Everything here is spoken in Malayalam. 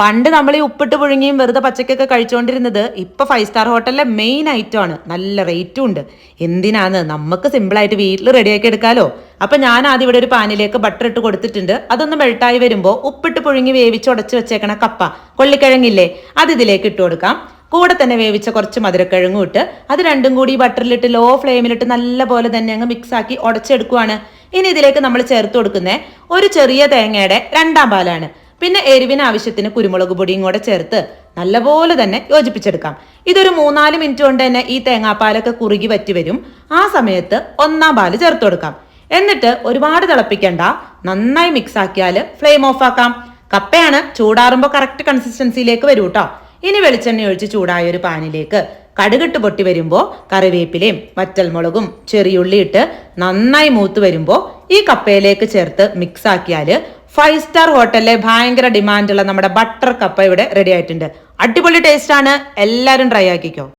പണ്ട് നമ്മൾ ഈ ഉപ്പിട്ട് പുഴുങ്ങിയും വെറുതെ പച്ചക്കൊക്കെ കഴിച്ചുകൊണ്ടിരുന്നത് ഇപ്പം ഫൈവ് സ്റ്റാർ ഹോട്ടലിലെ മെയിൻ ഐറ്റം ആണ്. നല്ല റേറ്റും ഉണ്ട്. എന്തിനാന്ന്? നമുക്ക് സിമ്പിളായിട്ട് വീട്ടിൽ റെഡിയാക്കി എടുക്കാലോ. അപ്പം ഞാൻ ആദ്യം ഇവിടെ ഒരു പാനിലേക്ക് ബട്ടർ ഇട്ട് കൊടുത്തിട്ടുണ്ട്. അതൊന്ന് മെൽട്ടായി വരുമ്പോൾ ഉപ്പിട്ട് പുഴുങ്ങി വേവിച്ച് ഉടച്ച് വെച്ചേക്കണ കപ്പ കൊള്ളിക്കിഴങ്ങില്ലേ അത് ഇതിലേക്ക് ഇട്ട് കൊടുക്കാം. കൂടെ തന്നെ വേവിച്ച കുറച്ച് മധുരക്കിഴങ്ങും ഇട്ട് അത് രണ്ടും കൂടി ബട്ടറിലിട്ട് ലോ ഫ്ലെയിമിലിട്ട് നല്ല പോലെ തന്നെ അങ്ങ് മിക്സ് ആക്കി ഉടച്ചെടുക്കുവാണ്. ഇനി ഇതിലേക്ക് നമ്മൾ ചേർത്ത് കൊടുക്കുന്ന ഒരു ചെറിയ തേങ്ങയുടെ രണ്ടാം പാലാണ്. പിന്നെ എരിവിന് ആവശ്യത്തിന് കുരുമുളക് പൊടിയും കൂടെ ചേർത്ത് നല്ലപോലെ തന്നെ യോജിപ്പിച്ചെടുക്കാം. ഇതൊരു മൂന്നാൽ മിനിറ്റ് കൊണ്ട് തന്നെ ഈ തേങ്ങാപ്പാലൊക്കെ കുറുകി വറ്റി വരും. ആ സമയത്ത് ഒന്നാം പാൽ ചേർത്ത് കൊടുക്കാം. എന്നിട്ട് ഒരുപാട് തിളപ്പിക്കണ്ട. നന്നായി മിക്സ് ആക്കിയാൽ ഫ്ലെയിം ഓഫ് ആക്കാം. കപ്പയാണ് ചൂടാറുമ്പോൾ കറക്റ്റ് കൺസിസ്റ്റൻസിയിലേക്ക് വരൂ കേട്ടോ ഇനി വെളിച്ചെണ്ണ ഒഴിച്ച് ചൂടായ ഒരു പാനിലേക്ക് കടുകിട്ട് പൊട്ടി വരുമ്പോൾ കറിവേപ്പിലയും വറ്റൽമുളകും ചെറിയുള്ളി ഇട്ട് നന്നായി മൂത്ത് വരുമ്പോൾ ഈ കപ്പയിലേക്ക് ചേർത്ത് മിക്സ് ആക്കിയാൽ ഫൈവ് സ്റ്റാർ ഹോട്ടലിലെ ഭയങ്കര ഡിമാൻഡുള്ള നമ്മുടെ ബട്ടർ കപ്പ ഇവിടെ റെഡി ആയിട്ടുണ്ട്. അടിപൊളി ടേസ്റ്റ് ആണ്. എല്ലാവരും ട്രൈ ആക്കിക്കോ.